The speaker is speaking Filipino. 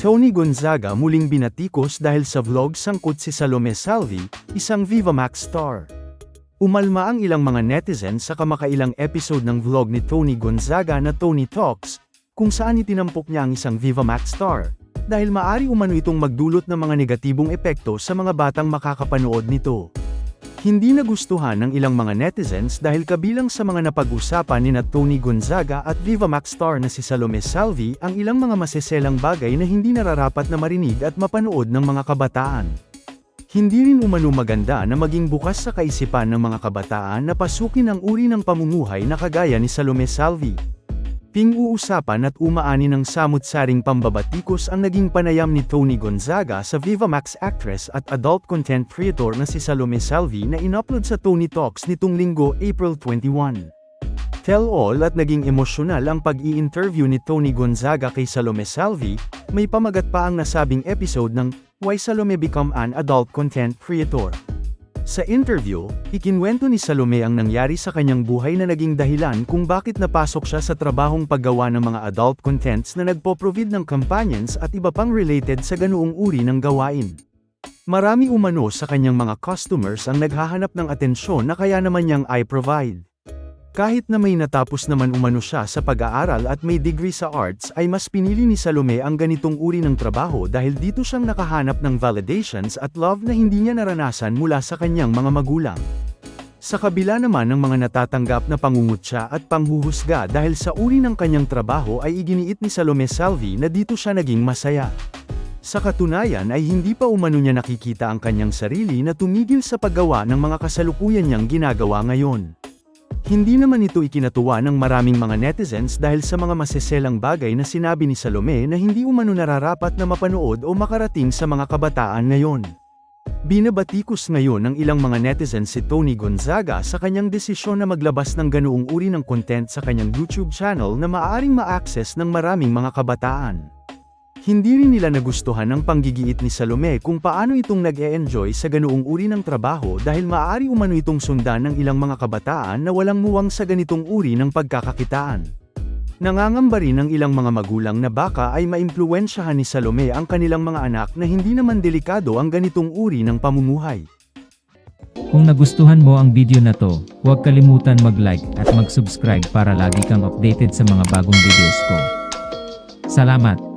Tony Gonzaga muling binatikos dahil sa vlog sangkot si Salome Salvi, isang Viva Max star. Umalma ang ilang mga netizens sa kamakailang episode ng vlog ni Tony Gonzaga na Tony Talks, kung saan itinampok niya ang isang Viva Max star, dahil maari umano itong magdulot ng mga negatibong epekto sa mga batang makakapanood nito. Hindi nagustuhan ng ilang mga netizens dahil kabilang sa mga napag-usapan ni na Tony Gonzaga at Viva Max star na si Salome Salvi ang ilang mga maseselang bagay na hindi nararapat na marinig at mapanood ng mga kabataan. Hindi rin umano maganda na maging bukas sa kaisipan ng mga kabataan na pasukin ang uri ng pamumuhay na kagaya ni Salome Salvi. Ping-uusapan at umaani ng samut-saring pambabatikos ang naging panayam ni Tony Gonzaga sa Viva Max actress at adult content creator na si Salome Salvi na inupload sa Tony Talks nitong linggo April 21. Tell-all at naging emosyonal ang pag-i-interview ni Tony Gonzaga kay Salome Salvi, may pamagat pa ang nasabing episode ng Why Salome Become an Adult Content Creator. Sa interview, ikinwento ni Salome ang nangyari sa kanyang buhay na naging dahilan kung bakit napasok siya sa trabahong paggawa ng mga adult contents na nagpo-provide ng companions at iba pang related sa ganoong uri ng gawain. Marami umano sa kanyang mga customers ang naghahanap ng atensyon na kaya naman niyang i-provide. Kahit na may natapos naman umano siya sa pag-aaral at may degree sa arts ay mas pinili ni Salome ang ganitong uri ng trabaho dahil dito siyang nakahanap ng validations at love na hindi niya naranasan mula sa kanyang mga magulang. Sa kabila naman ng mga natatanggap na pangungutya at panghuhusga dahil sa uri ng kanyang trabaho ay iginiit ni Salome Salvi na dito siya naging masaya. Sa katunayan ay hindi pa umano niya nakikita ang kanyang sarili na tumigil sa paggawa ng mga kasalukuyan niyang ginagawa ngayon. Hindi naman ito ikinatuwa ng maraming mga netizens dahil sa mga maseselang bagay na sinabi ni Salome na hindi umano nararapat na mapanood o makarating sa mga kabataan ngayon. Binabatikos ngayon ng ilang mga netizens si Tony Gonzaga sa kanyang desisyon na maglabas ng ganoong uri ng content sa kanyang YouTube channel na maaaring ma-access ng maraming mga kabataan. Hindi rin nila nagustuhan ang panggigiit ni Salome kung paano itong nag-e-enjoy sa ganoong uri ng trabaho dahil maaari umano itong sundan ng ilang mga kabataan na walang muwang sa ganitong uri ng pagkakakitaan. Nangangamba rin ng ilang mga magulang na baka ay maimpluwensyahan ni Salome ang kanilang mga anak na hindi naman delikado ang ganitong uri ng pamumuhay. Kung nagustuhan mo ang video na to, huwag kalimutan mag-like at mag-subscribe para lagi kang updated sa mga bagong videos ko. Salamat!